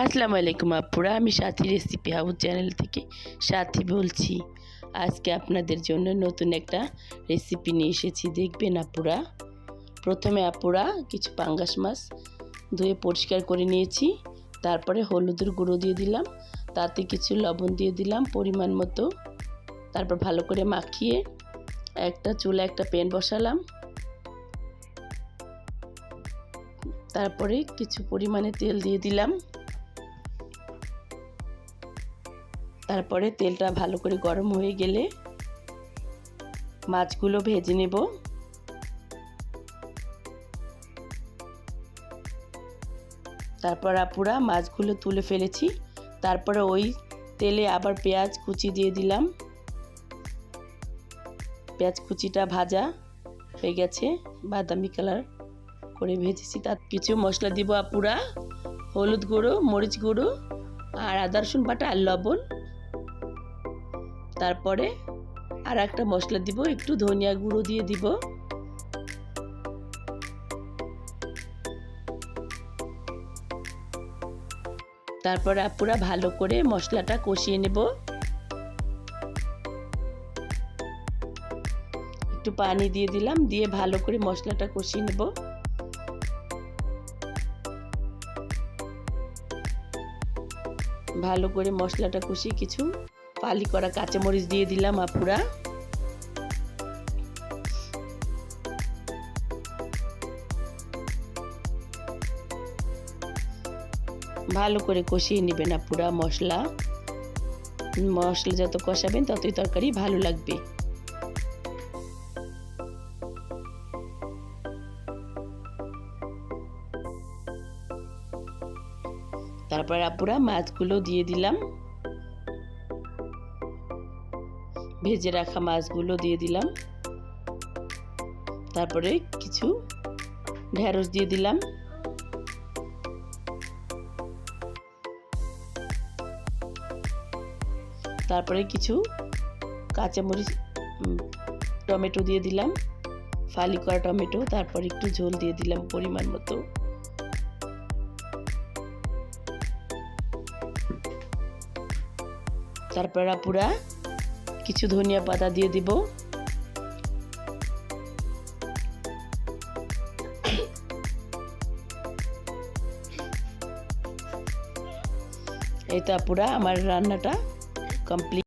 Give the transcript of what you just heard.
আসসালামু আলাইকুম আপুরা আমি সাথী রেসিপি হাউস চ্যানেল থেকে সাথী বলছি। আজকে আপনাদের জন্য নতুন একটা রেসিপি নিয়ে এসেছি। দেখবেন আপুরা? প্রথমে আপুরা কিছু পাঙ্গাস মাছ ধুয়ে পরিষ্কার করে নিয়েছি। তারপরে হলুদের গুঁড়ো দিয়ে দিলাম। তাতে কিছু লবণ দিয়ে দিলাম পরিমাণ মতো। তারপর ভালো করে মাখিয়ে একটা চুলা একটা প্যান বসালাম। তারপরে কিছু পরিমাণে তেল দিয়ে দিলাম। তারপরে তেলটা ভালো করে গরম হয়ে গেলে মাছগুলো ভেজে নেব। তারপর আপুরা মাছগুলো তুলে ফেলেছি। তারপরে ওই তেলে আবার পেঁয়াজ কুচি দিয়ে দিলাম। পেঁয়াজ কুচিটা ভাজা হয়ে গেছে, বাদামি কালার করে ভেজেছি। তার কিছু মশলা দিব আপুরা, হলুদ গুঁড়ো, মরিচ গুঁড়ো আর আদা রসুন বাটা আর লবণ। তারপরে আর একটা মশলা দিব, একটু ধনিয়া গুঁড়ো দিয়ে দিব। তারপরে আপুরা ভালো করে মশলাটা কষিয়ে নেব। একটু পানি দিয়ে দিলাম, দিয়ে ভালো করে মশলাটা কষিয়ে নেব। ভালো করে মশলাটা কষিয়ে কিছু পালি করা কাঁচামরিচ দিয়ে দিলাম আপুরা। ভালো করে কষিয়ে নেবেন আপুরা মশলা। মশলা যত কষাবেন ততই তরকারি ভালো লাগবে। তারপর আপুরা মাছগুলো দিয়ে দিলাম। ভেজে রাখা মাছগুলো দিয়ে দিলাম। তারপরে কিছু ঢেঁড়স দিয়ে দিলাম। তারপরে কিছু কাঁচামরিচ টমেটো দিয়ে দিলাম। ফালি করা টমেটো, তারপর একটু ঝোল দিয়ে দিলাম পরিমাণ মতো। তারপর পুরা কিছু ধনিয়া পাতা দিয়ে দিব। তো পুরা আমার রান্নাটা কমপ্লিট